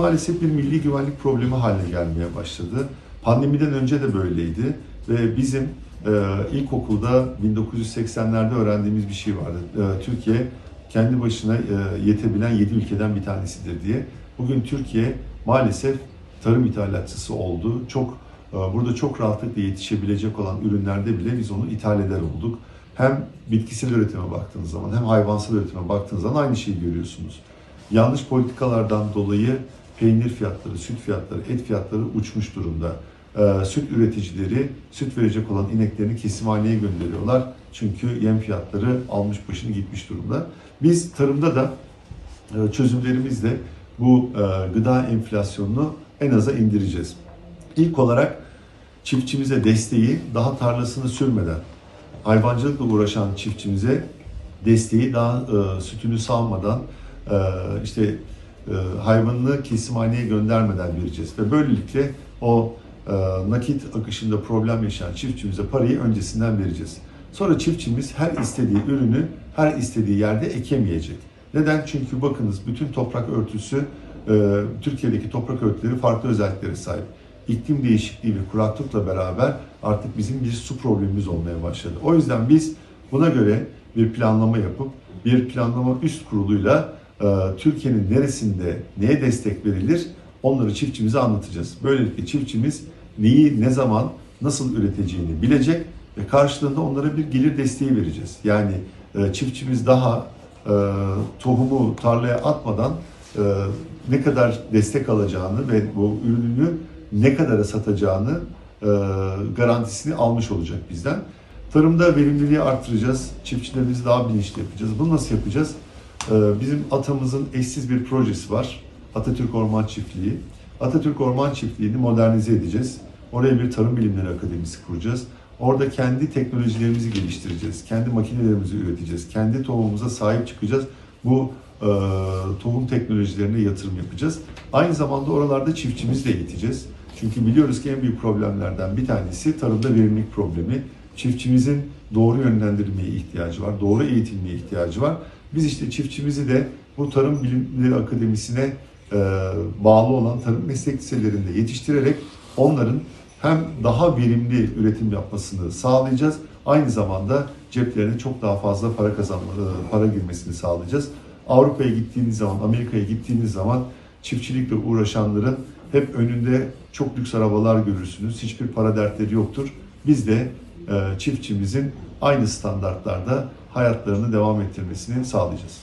maalesef bir milli güvenlik problemi haline gelmeye başladı. Pandemiden önce de böyleydi ve bizim e, ilkokulda 1980'lerde öğrendiğimiz bir şey vardı. E, Türkiye kendi başına e, yetebilen 7 ülkeden bir tanesidir diye. Bugün Türkiye maalesef tarım ithalatçısı oldu. Çok e, burada çok rahatlıkla yetişebilecek olan ürünlerde bile biz onu ithal eder olduk. Hem bitkisel üretime baktığınız zaman hem hayvansal üretime baktığınız zaman aynı şeyi görüyorsunuz. Yanlış politikalardan dolayı peynir fiyatları, süt fiyatları, et fiyatları uçmuş durumda. Ee, süt üreticileri süt verecek olan ineklerini kesimhaneye gönderiyorlar. Çünkü yem fiyatları almış başını gitmiş durumda. Biz tarımda da e, çözümlerimizle bu e, gıda enflasyonunu en aza indireceğiz. İlk olarak çiftçimize desteği daha tarlasını sürmeden, hayvancılıkla uğraşan çiftçimize desteği daha e, sütünü sağmadan, e, işte hayvanını kesimhaneye göndermeden vereceğiz. Ve böylelikle o e, nakit akışında problem yaşayan çiftçimize parayı öncesinden vereceğiz. Sonra çiftçimiz her istediği ürünü her istediği yerde ekemeyecek. Neden? Çünkü bakınız bütün toprak örtüsü, e, Türkiye'deki toprak örtüleri farklı özelliklere sahip. İklim değişikliği ve kuraklıkla beraber artık bizim bir su problemimiz olmaya başladı. O yüzden biz buna göre bir planlama yapıp bir planlama üst kuruluyla e, Türkiye'nin neresinde neye destek verilir onları çiftçimize anlatacağız. Böylelikle çiftçimiz neyi ne zaman nasıl üreteceğini bilecek ve karşılığında onlara bir gelir desteği vereceğiz. Yani e, çiftçimiz daha e, tohumu tarlaya atmadan e, ne kadar destek alacağını ve bu ürününü ne kadara satacağını e, garantisini almış olacak bizden. Tarımda verimliliği artıracağız. Çiftçilerimizi daha bilinçli yapacağız. Bunu nasıl yapacağız? Ee, Bizim atamızın eşsiz bir projesi var. Atatürk Orman Çiftliği. Atatürk Orman Çiftliği'ni modernize edeceğiz. Oraya bir Tarım Bilimleri Akademisi kuracağız. Orada kendi teknolojilerimizi geliştireceğiz. Kendi makinelerimizi üreteceğiz. Kendi tohumumuza sahip çıkacağız. Bu e, tohum teknolojilerine yatırım yapacağız. Aynı zamanda oralarda çiftçimizi de eğiteceğiz. Çünkü biliyoruz ki en büyük problemlerden bir tanesi tarımda verimlilik problemi. Çiftçimizin doğru yönlendirilmeye ihtiyacı var, doğru eğitilmeye ihtiyacı var. Biz işte çiftçimizi de bu Tarım Bilimleri Akademisi'ne e, bağlı olan tarım meslek liselerinde yetiştirerek onların hem daha verimli üretim yapmasını sağlayacağız, aynı zamanda ceplerine çok daha fazla para kazanma, e, para girmesini sağlayacağız. Avrupa'ya gittiğiniz zaman, Amerika'ya gittiğiniz zaman çiftçilikle uğraşanların hep önünde çok lüks arabalar görürsünüz. Hiçbir para dertleri yoktur. Biz de çiftçimizin aynı standartlarda hayatlarını devam ettirmesini sağlayacağız.